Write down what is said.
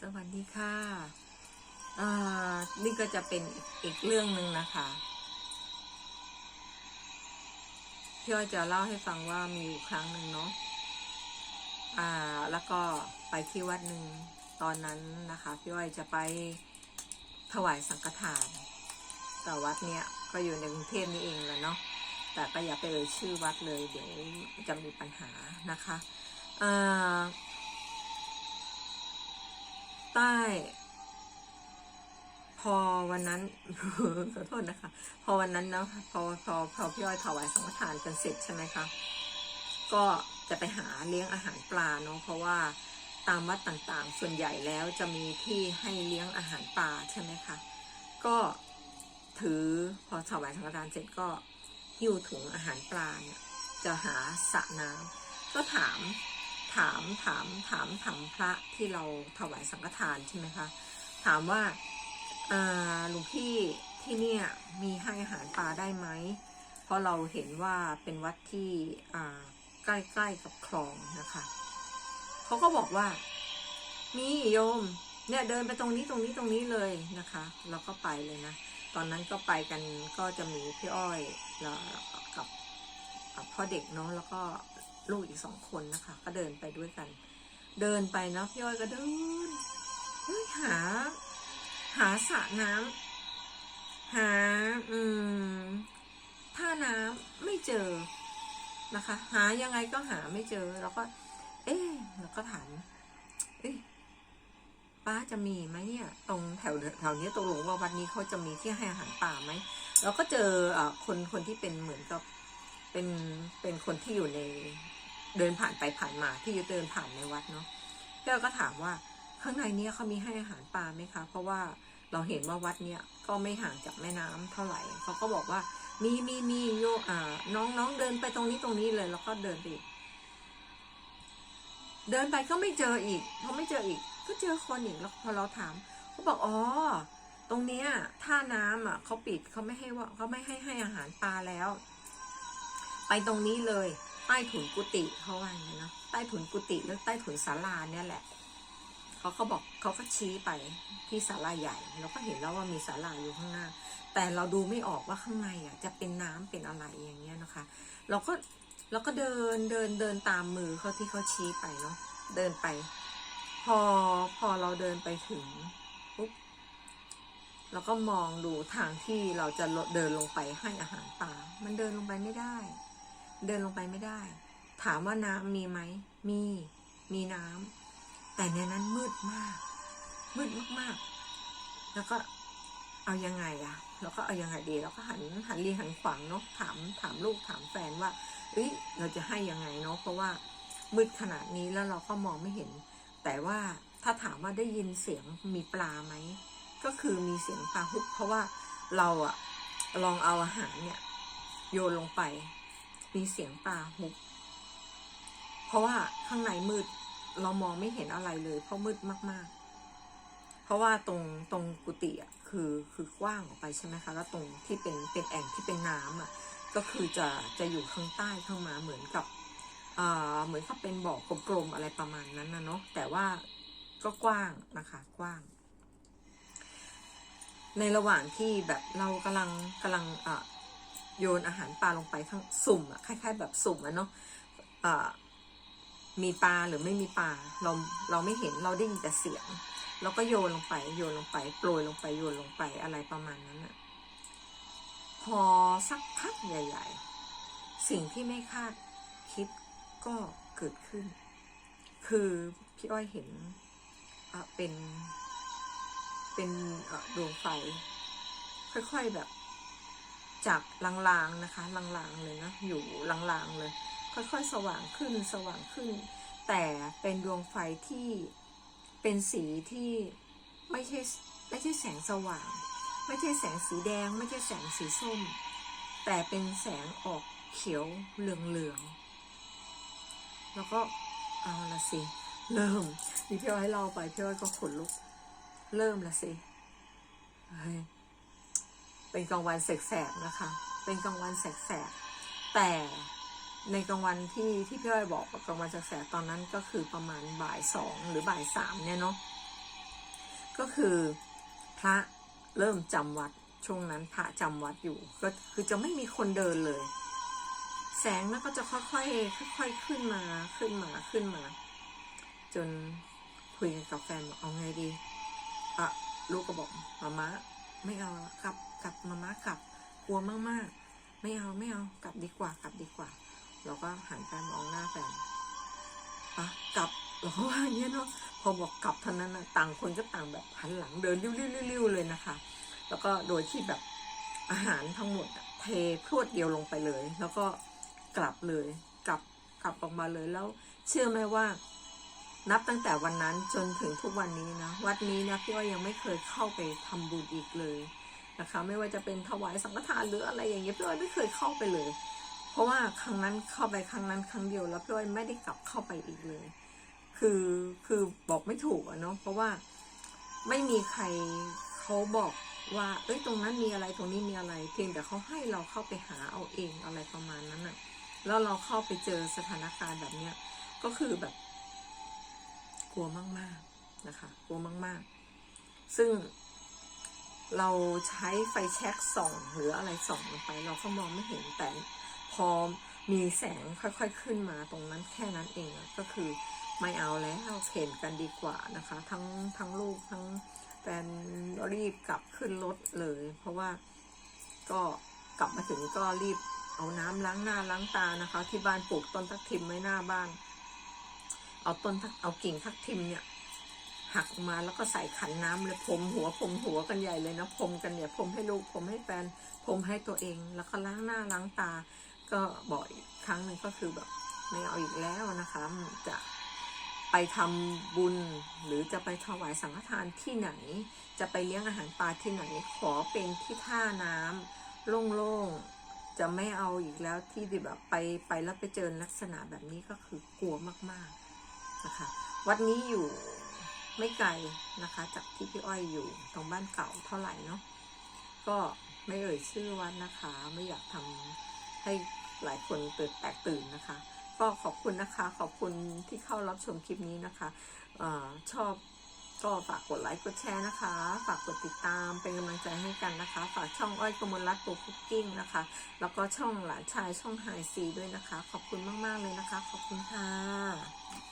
สวัสดีค่ะอ่านี่ก็จะเป็นอีกเรื่องหนึ่งนะคะพี่อ้อยจะเล่าให้ฟังว่ามีอยู่ครั้งหนึ่งเนาะอ่า แล้วก็ไปที่วัดหนึ่งตอนนั้นนะคะพี่อ้อยจะไปถวายสังฆทาน แต่วัดเนี้ยก็อยู่ในกรุงเทพนี่เองแหละเนาะ แต่ก็อย่าไปเอ่ยชื่อวัดเลย เดี๋ยวจะมีปัญหานะคะอ่า ใต้ พอวันนั้นขอโทษนะคะ พอวันนั้นเนาะพอพอพอพี่อ้อยถวายสังฆทานกันเสร็จใช่ไหมคะก็จะไปหาเลี้ยงอาหารปลาเนาะเพราะว่าตามวัดต่างๆ ส่วนใหญ่แล้วจะมีที่ให้เลี้ยงอาหารปลาใช่ไหมคะ ก็ถือพอถวายสังฆทานเสร็จก็หิ้วถุงอาหารปลาเนี่ยจะหาสระน้ำก็ถาม ถามถามถามถามพระที่เราถวายสังฆทานใช่ไหมคะถามว่าหลวงพี่ที่เนี่ยมีให้อาหารปลาได้ไหมเพราะเราเห็นว่าเป็นวัดที่ใกล้ๆกับคลองนะคะเขาก็บอกว่ามีโยมเนี่ยเดินไปตรงนี้ตรงนี้ตรงนี้เลยนะคะ เราก็ไปเลยนะ ตอนนั้นก็ไปกันก็จะมีพี่อ้อยแล้วกับกับพ่อเด็กเนาะแล้วก็ ลูกอีกสองคนนะคะ ก็เดินไปด้วยกัน เดินไปเนาะพี่อ้อยก็เดินเฮ้ยหา หาสระน้ำหาอืมท่าน้ำไม่เจอนะคะ หายังไงก็หาไม่เจอแล้วก็ เอ๊ะแล้วก็ถามเอ๊ะป้าจะมีไหมเนี่ย ตรงแถวแถวนี้ตรงหลวงว่าวัดนี้เขาจะมีที่ให้อาหารป่าไหมเราก็เจออคนคนที่เป็นเหมือนกับเป็นเป็นคนที่อยู่ใน เดินผ่านไปผ่านมาที่เดินผ่านในวัดเนาะพี่อ้อยก็ถามว่าข้างในเนี้ยเขามีให้อาหารปลาไหมคะ เพราะว่าเราเห็นว่าวัดเนี้ยก็ไม่ห่างจากแม่น้ำเท่าไหร่เขาก็บอกว่ามีมีมีโยอ่าน้องน้องเดินไปตรงนี้ตรงนี้เลย แล้วก็เดินไปเดินไปก็ไม่เจออีกพอไม่เจออีก ก็เจอคนอีกแล้วพอเราถามเขาบอกอ๋อตรงเนี้ยท่าน้ำอะเขาปิดเขาไม่ให้ว่าเขาไม่ให้ให้อาหารปลาแล้ว ไปตรงนี้เลย ใต้ถุนกุฏิเขาว่าอย่างนี้เนอะใต้ถุนกุฏิหรือใต้ถุนศาลาเนี่ยแหละเขาก็บอกเขาก็ชี้ไปที่ศาลาใหญ่เราก็เห็นแล้วว่ามีศาลาอยู่ข้างหน้า แต่เราดูไม่ออกว่าข้างในอะจะเป็นน้ำเป็นอะไรอย่างเงี้ยนะคะ เราก็เราก็เดินเดินเดินตามมือเขาที่เขาชี้ไปเนาะเดินไป พอพอเราเดินไปถึงปุ๊บเราก็มองดูทางที่เราจะเดินลงไปให้อาหารปลามันเดินลงไปไม่ได้ เดินลงไปไม่ได้ ถามว่าน้ำมีไหม มี มีน้ำแต่ในนั้นมืดมาก มืดมากๆ แล้วก็เอายังไงอะเราก็เอายังไงดีเราก็หันหันเรียหันขวางเนาะถามถามลูกถามแฟนว่าเอ้ยเราจะให้ยังไงเนาะเพราะว่ามืดขนาดนี้แล้วเราก็มองไม่เห็น แต่ว่าถ้าถามว่าได้ยินเสียงมีปลาไหมก็คือมีเสียงปลาฮุบเพราะว่าเราอะลองเอาอาหารเนี่ยโยนลงไป มีเสียงปลาฮุบเพราะว่าข้างในมืดเรามองไม่เห็นอะไรเลย เพราะมืดมาก ๆ เพราะว่าตรงตรงกุฏิอะคือคือกว้างออกไปใช่ไหมคะ แล้วตรงที่เป็นเป็นแอ่งที่เป็นน้ำอะ ก็คือจะจะอยู่ข้างใต้ข้างมาเหมือนกับอ่าเหมือนกับเป็นบ่อกลมๆอะไรประมาณนั้นนะเนาะแต่ว่าก็กว้างนะคะกว้าง ในระหว่างที่แบบเรากำลังกำลังอะ โยนอาหารปลาลงไปทั้งสุ่มอะคล้าย ๆ แบบสุ่มอะเนาะมีปลาหรือไม่มีปลาเราเราไม่เห็นเราได้ยินแต่เสียงเราก็โยนลงไปโยนลงไปโปรยลงไปโยนลงไปอะไรประมาณนั้นอะพอสักพักใหญ่ ๆ สิ่งที่ไม่คาดคิดก็เกิดขึ้น คือพี่อ้อยเห็นเป็นเป็นดวงไฟ ค่อยๆแบบ จากลางๆนะคะลางๆเลยนะอยู่ลางๆเลย ค่อยๆสว่างขึ้นสว่างขึ้น แต่เป็นดวงไฟที่เป็นสีที่ไม่ใช่ไม่ใช่แสงสว่าง ไม่ใช่แสงสีแดง ไม่ใช่แสงสีส้ม แต่เป็นแสงออกเขียวเหลืองๆแล้วก็เอาละสิเริ่มนี่พี่อ้อยเล่าไปพี่อ้อยก็ขนลุก เริ่มละสิเฮ้ย เป็นกลางวันแสกๆนะคะ เป็นกลางวันแสกๆแต่ในกลางวันที่ที่พี่อ้อยบอกกับกลางวันแสกๆตอนนั้นก็คือประมาณบ่ายสองหรือบ่ายสามเนี่ยเนาะก็คือพระเริ่มจำวัดช่วงนั้นพระจำวัดอยู่ก็คือจะไม่มีคนเดินเลย แสงแล้วก็จะค่อยๆค่อยๆขึ้นมาขึ้นมาขึ้นมา จนคุยกับแฟนบอกเอาไงดีอะลูกก็บอกมาม่าไม่เอาละกลับ ลับมาม่ากลับกลัวมากๆ ไม่เอาไม่เอากลับดีกว่ากลับดีกว่า เราก็หันไปมองหน้าแฟนปะกลับเราก็ว่าอย่างเงี้ยเนาะพอบอกกลับเท่านั้นนะต่างคนก็ต่างแบบหันหลังเดินริ้วๆๆเลยนะคะ แล้วก็โดยที่แบบอาหารทั้งหมดเทพรวดเดียวลงไปเลย แล้วก็กลับเลยกลับกลับออกมาเลยแล้ว เชื่อไหมว่า นับตั้งแต่วันนั้นจนถึงทุกวันนี้นะวัดนี้นะพี่อ้อยยังไม่เคยเข้าไปทำบุญอีกเลย นะคะ ไม่ว่าจะเป็นถวายสังฆทานหรืออะไรอย่างเงี้ยพี่อ้อยไม่เคยเข้าไปเลย เพราะว่าครั้งนั้นเข้าไปครั้งนั้นครั้งเดียวแล้วพี่อ้อยไม่ได้กลับเข้าไปอีกเลย คือคือบอกไม่ถูกอะเนาะเพราะว่าไม่มีใครเขาบอกว่า เอ้ยตรงนั้นมีอะไรตรงนี้มีอะไร เพียงแต่เขาให้เราเข้าไปหาเอาเองอะไรประมาณนั้นอะแล้วเราเข้าไปเจอสถานการณ์แบบเนี้ยก็คือแบบ กลัวมากๆนะคะ กลัวมาก ๆ ซึ่ง เราใช้ไฟแช็กส่อง หรืออะไรส่องลงไป เราก็มองไม่เห็นแต่พอมีแสงค่อยๆขึ้นมาตรงนั้นแค่นั้นเองก็คือไม่เอาแล้วเข็นกันดีกว่านะคะ ทั้งทั้งลูกทั้งแฟนรีบกลับขึ้นรถเลย เพราะว่าก็กลับมาถึงก็รีบเอาน้ำล้างหน้าล้างตานะคะ ที่บ้านปลูกต้นทักทิมไว้หน้าบ้าน เอาต้นเอากิ่งทักทิมเนี่ย หักออกมาแล้วก็ใส่ขันน้ำเลยพรมหัวพรมหัวกันใหญ่เลยนะพรมกันเนี่ยพรมให้ลูกพรมให้แฟนพรมให้ตัวเอง แล้วก็ล้างหน้าล้างตา ก็บอกอีกครั้งหนึ่งก็คือแบบไม่เอาอีกแล้วนะคะจะไปทำบุญหรือจะไปถวายสังฆทานที่ไหน จะไปเลี้ยงอาหารปลาที่ไหน ขอเป็นที่ท่าน้ำโล่งๆ จะไม่เอาอีกแล้วที่แบบไปไปแล้วไปเจอลักษณะแบบนี้ก็คือกลัวมากๆนะคะ วัดนี้อยู่ ไม่ไกลนะคะ จากที่พี่อ้อยอยู่ตรงบ้านเก่าเท่าไหร่เนาะก็ไม่เอ่ยชื่อวัดนะคะ ไม่อยากทำให้หลายคนตื่นแตกตื่นนะคะ ก็ขอบคุณนะคะ ขอบคุณที่เข้ารับชมคลิปนี้นะคะออชอบก็ฝากกดไลค์กดแชร์นะคะ ฝากกดติดตามเป็นกำลังใจให้กันนะคะ ฝากช่องอ้อยกมลรัตน์โปรคุกกิ้งนะคะ แล้วก็ช่องหลานชายช่องไฮซีด้วยนะคะ ขอบคุณมาก ๆ เลยนะคะ ขอบคุณค่ะ